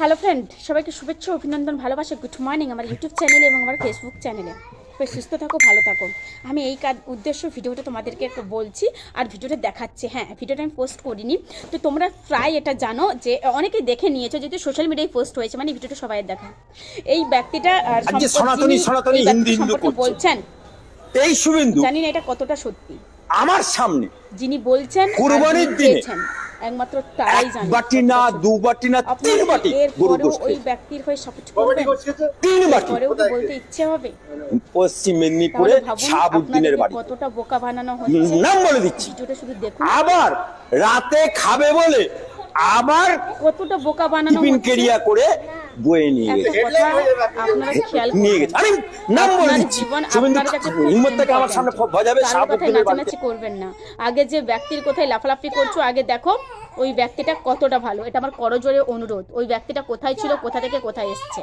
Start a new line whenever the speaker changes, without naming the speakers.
Hello friend সবাইকে শুভেচ্ছা অভিনন্দন ভালোবাসা গুড মর্নিং আমার ইউটিউব চ্যানেলে এবং আমার ফেসবুক চ্যানেলে সবাই সুস্থ থাকো ভালো থাকো। আমি এই কাজ উদ্দেশ্য ভিডিওটা তোমাদেরকে একটু বলছি আর ভিডিওটা দেখাচ্ছে। হ্যাঁ ভিডিওটা আমি পোস্ট করিনি। তো তোমরা প্রায় এটা জানো যে অনেকেই দেখে নিয়েছো যেহেতু সোশ্যাল মিডিয়ায় পোস্ট হয়েছে মানে ভিডিওটা সবাই দেখা। এই ব্যক্তিটা। বলছেন
এই শুভেন্দু
জানি না এটা কতটা সত্যি।
আমার সামনে
যিনি বলছেন
কুরবানির দিনে
একমাত্র তারাই জানে।
বাটি না দু বাটি না তিন বাটি
এর
গরু
পরেও
গোশত
ওই ব্যক্তির হয়ে সবকিছু করবেন
তিন বাটি।
পরেও কি বলতে ইচ্ছে হবে।
পশ্চিম মেদিনীপুরে শাহাবুদ্দিনের বাড়ি।
কতটা বোকা বানানো হচ্ছে
নাম বলে দিচ্ছি।
ভিডিওটা শুধু দেখুন।
আবার রাতে খাবে বলে আবার
কতটা বোকা বানানো
টিফিন কেরিয়া করে বয়ে নিয়ে গেছে।
আপনারা খেয়াল
নিয়ে নাম বলে দিচ্ছি। শুভেন্দু আমার সামনে
নাচানাচি করবেন না। আগে যে ব্যক্তির কোথায় লাফালাফি করছ আগে দেখো ওই ব্যক্তিটা কতটা ভালো। এটা আমার করজোরে অনুরোধ। ওই ব্যক্তিটা কোথায় ছিল কোথা থেকে কোথায় এসছে?